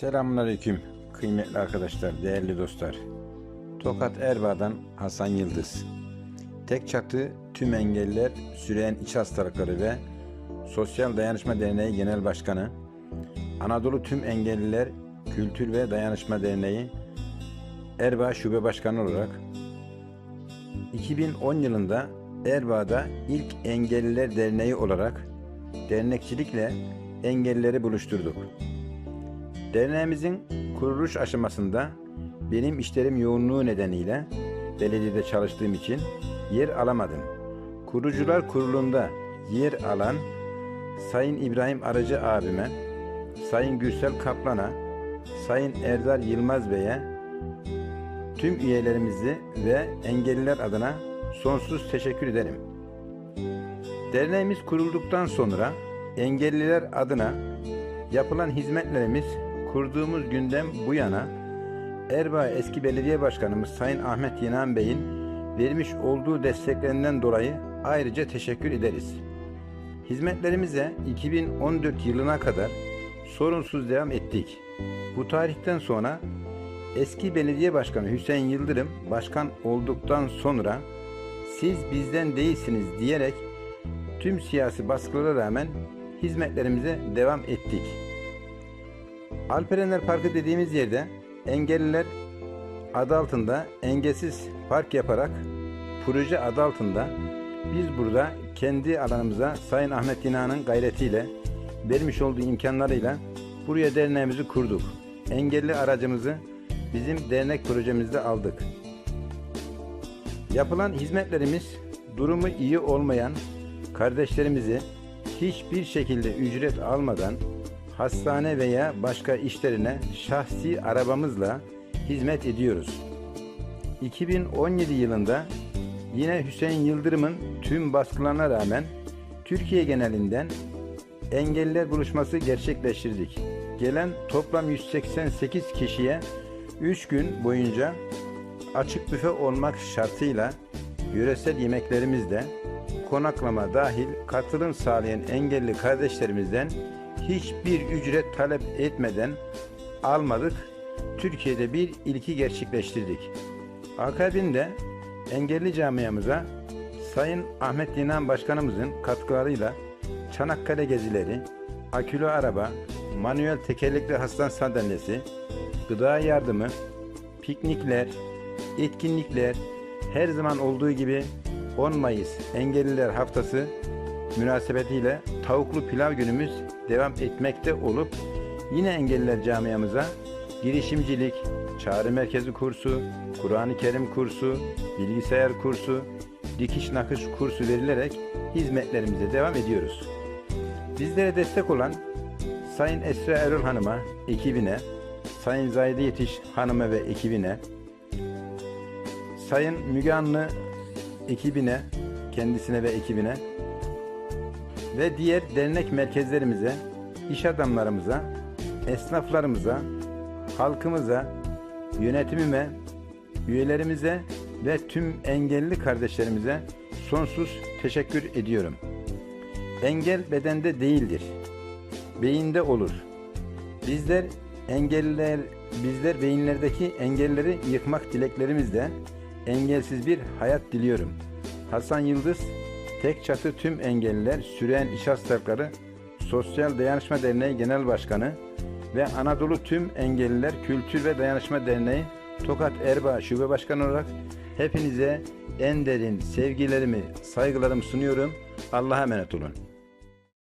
Selamünaleyküm kıymetli arkadaşlar, değerli dostlar. Tokat Erbaa'dan Hasan Yıldız. Tek çatı tüm engelliler süreyen iç hastalıkları ve Sosyal Dayanışma Derneği Genel Başkanı, Anadolu Tüm Engelliler Kültür ve Dayanışma Derneği Erbaa Şube Başkanı olarak 2010 yılında Erbaa'da ilk Engelliler Derneği olarak dernekçilikle engellileri buluşturduk. Derneğimizin kuruluş aşamasında benim işlerim yoğunluğu nedeniyle belediyede çalıştığım için yer alamadım. Kurucular kurulunda yer alan Sayın İbrahim Arıcı abime, Sayın Gürsel Kaplan'a, Sayın Erdal Yılmaz Bey'e, tüm üyelerimizi ve engelliler adına sonsuz teşekkür ederim. Derneğimiz kurulduktan sonra engelliler adına yapılan hizmetlerimiz kurduğumuz günden bu yana Erbaa eski belediye başkanımız Sayın Ahmet Yenan Bey'in vermiş olduğu desteklerinden dolayı ayrıca teşekkür ederiz. Hizmetlerimize 2014 yılına kadar sorunsuz devam ettik. Bu tarihten sonra eski belediye başkanı Hüseyin Yıldırım başkan olduktan sonra siz bizden değilsiniz diyerek tüm siyasi baskılara rağmen hizmetlerimize devam ettik. Alperenler Parkı dediğimiz yerde engelliler adı altında engelsiz park yaparak proje adı altında biz burada kendi alanımıza Sayın Ahmet Yinan'ın gayretiyle vermiş olduğu imkanlarıyla buraya derneğimizi kurduk. Engelli aracımızı bizim dernek projemizde aldık. Yapılan hizmetlerimiz durumu iyi olmayan kardeşlerimizi hiçbir şekilde ücret almadan hastane veya başka işlerine şahsi arabamızla hizmet ediyoruz. 2017 yılında yine Hüseyin Yıldırım'ın tüm baskılarına rağmen Türkiye genelinden engelliler buluşması gerçekleştirdik. Gelen toplam 188 kişiye 3 gün boyunca açık büfe olmak şartıyla yöresel yemeklerimizde konaklama dahil katılım sağlayan engelli kardeşlerimizden hiçbir ücret talep etmeden almadık. Türkiye'de bir ilki gerçekleştirdik. Akabinde engelli camiamıza Sayın Ahmet Dinan Başkanımızın katkılarıyla Çanakkale gezileri, akülü araba, manuel tekerlekli hastane sandalyesi, gıda yardımı, piknikler, etkinlikler, her zaman olduğu gibi 10 Mayıs Engelliler Haftası münasebetiyle tavuklu pilav günümüz devam etmekte olup yine engelliler camiamıza girişimcilik, çağrı merkezi kursu, Kur'an-ı Kerim kursu, bilgisayar kursu, dikiş nakış kursu verilerek hizmetlerimize devam ediyoruz. Bizlere destek olan Sayın Esra Erol Hanım'a, ekibine, Sayın Zahide Yetiş Hanım'a ve ekibine, Sayın Müge Anlı ekibine, kendisine ve ekibine ve diğer dernek merkezlerimize, iş adamlarımıza, esnaflarımıza, halkımıza, yönetimime, üyelerimize ve tüm engelli kardeşlerimize sonsuz teşekkür ediyorum. Engel bedende değildir. Beyinde olur. Bizler engelliler bizler beyinlerdeki engelleri yıkmak dileklerimizle engelsiz bir hayat diliyorum. Hasan Yıldız Tek Çatı Tüm Engelliler Süreyen İş Hastalıkları Sosyal Dayanışma Derneği Genel Başkanı ve Anadolu Tüm Engelliler Kültür ve Dayanışma Derneği Tokat Erbaa Şube Başkanı olarak hepinize en derin sevgilerimi, saygılarımı sunuyorum. Allah'a emanet olun.